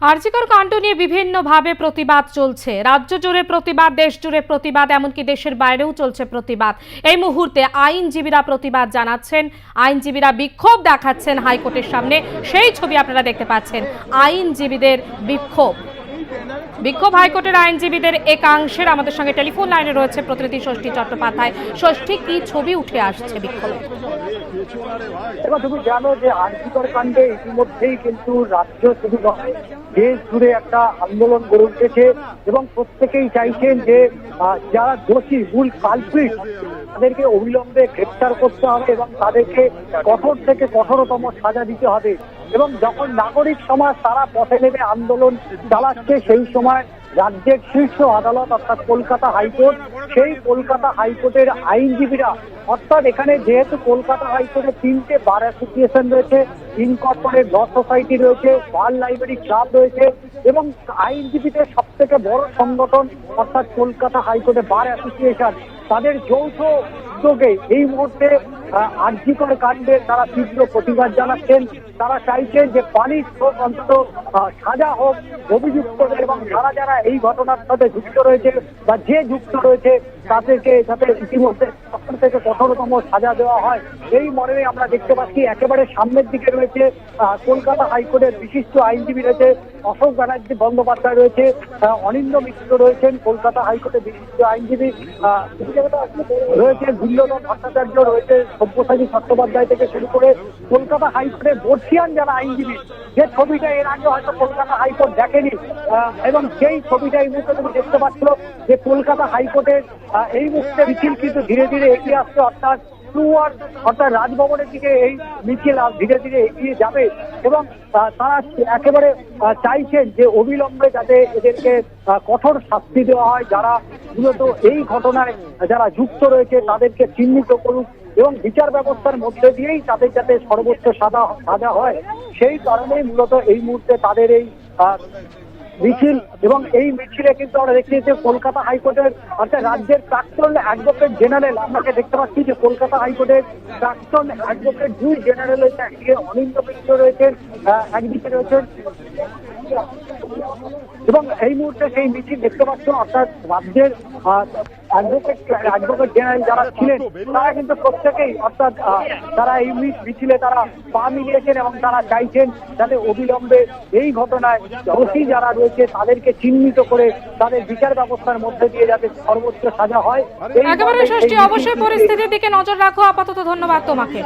আরজিকর কাণ্ড নিয়ে বিভিন্নভাবে প্রতিবাদ চলছে। রাজ্য জুড়ে প্রতিবাদ, দেশ জুড়ে প্রতিবাদ, এমনকি দেশের বাইরেও চলছে প্রতিবাদ। এই মুহূর্তে আইনজীবীরা প্রতিবাদ জানাচ্ছেন। আইনজীবীরা বিক্ষোভ দেখাচ্ছেন হাইকোর্টের সামনে। সেই ছবি আপনারা দেখতে পাচ্ছেন। আইনজীবীদের বিক্ষোভ। বিক্ষোভ হাইকোর্টের আইনজীবীদের একাংশের আমাদের সঙ্গে টেলিফোন লাইনে রয়েছে প্রতিনিধি ষষ্ঠী চট্টোপাধ্যায়। ষষ্ঠী, কি ছবি উঠে আসছে বিক্ষোভে? এবার তুমি জানো যে আর্থিকর কাণ্ডে ইতিমধ্যেই কিন্তু রাজ্য শুধু নয়, দেশ জুড়ে একটা আন্দোলন গড়ে উঠেছে এবং প্রত্যেকেই চাইছেন যে যারা দোষী, মূল কালপ্রিট তাদেরকে অবিলম্বে গ্রেপ্তার করতে হবে এবং তাদেরকে কঠোর থেকে কঠোরতম সাজা দিতে হবে। এবং যখন নাগরিক সমাজ তারা পথে নেমে আন্দোলন চালাচ্ছে, সেই সময় রাজ্যের শীর্ষ আদালত, অর্থাৎ কলকাতা হাইকোর্ট, সেই কলকাতা হাইকোর্টের আইনজীবীরা, অর্থাৎ এখানে যেহেতু কলকাতা হাইকোর্টে তিনটে বার অ্যাসোসিয়েশন রয়েছে, ইনকর্পোরেট ল সোসাইটি রয়েছে বার লাইব্রেরি ক্লাব রয়েছে, এবং আইনজীবীদের সব থেকে বড় সংগঠন, অর্থাৎ কলকাতা হাইকোর্টে বার অ্যাসোসিয়েশন, তাদের যৌথ উদ্যোগে এই মুহূর্তে আর্যিকর কাণ্ডে তারা তীব্র প্রতিবাদ জানাচ্ছেন। তারা চাইছেন যে পানির স্রোত অন্তত সাজা হোক অভিযুক্তদের এবং যারা যারা এই ঘটনার সাথে যুক্ত রয়েছে বা যে যুক্ত রয়েছে, তাদেরকে যাতে ইতিমধ্যে কঠোর থেকে কঠোরতম সাজা দেওয়া হয়। এই মর্মে আমরা দেখতে পাচ্ছি, একেবারে সামনের দিকে রয়েছে কলকাতা হাইকোর্টের বিশিষ্ট আইনজীবী রয়েছে অশোক ব্যানার্জি বন্দ্যোপাধ্যায় রয়েছে অনিন্দ মিত্র রয়েছেন, কলকাতা হাইকোর্টে বিশিষ্ট আইনজীবী রয়েছে ভিল্লদন ভট্টাচার্য, রয়েছে সব্যসাচী চট্টোপাধ্যায় থেকে শুরু করে কলকাতা হাইকোর্টে বর্ষিয়ান যারা আইনজীবী, যে ছবিটা এর আগে হয়তো কলকাতা হাইকোর্ট দেখেনি এবং সেই ছবিটা এই মুহূর্তে তুমি দেখতে পাচ্ছ যে কলকাতা হাইকোর্টের এই মুহূর্তে মিছিল কিন্তু ধীরে ধীরে এগিয়ে আসছে, অর্থাৎ টুয়ার্ড অর্থাৎ রাজভবনের দিকে এই মিছিল ধীরে ধীরে এগিয়ে যাবে এবং তারা একেবারে চাইছেন যে অবিলম্বে যাতে এদেরকে কঠোর শাস্তি দেওয়া হয় যারা মূলত এই ঘটনায়, যারা যুক্ত রয়েছে তাদেরকে চিহ্নিত করুক এবং বিচার ব্যবস্থার মধ্যে দিয়েই তাদের যাতে সর্বোচ্চ সাজা সাজা হয়। সেই কারণেই মূলত এই মুহূর্তে তাদের এই মিছিল এবং এই মিছিলে কিন্তু আমরা দেখছি যে কলকাতা হাইকোর্টের অর্থাৎ রাজ্যের প্রাক্তন অ্যাডভোকেট জেনারেল আপনাকে দেখতে পাচ্ছি যে কলকাতা হাইকোর্টের প্রাক্তন অ্যাডভোকেট দুই জেনারেল রয়েছে একদিকে অনিন্দ মিত্র রয়েছেন একদিকে রয়েছেন এবং এই মুহূর্তে সেই মিছিল দেখতে পাচ্ছ অর্থাৎ রাজ্যের অ্যাডভোকেট অ্যাডভোকেট জেনারেল যারা ছিলেন তারা কিন্তু প্রত্যেকেই অর্থাৎ তারা এই মিছিলে তারা পা মিলিয়েছেন এবং তারা চাইছেন যাতে অবিলম্বে এই ঘটনায় দোষী যারা রয়েছে তাদেরকে চিহ্নিত করে তাদের বিচার ব্যবস্থার মধ্যে দিয়ে যাতে সর্বোচ্চ সাজা হয়। একেবারে ষষ্ঠী অবশ্যই পরিস্থিতির দিকে নজর রাখো। আপাতত ধন্যবাদ তোমাকে।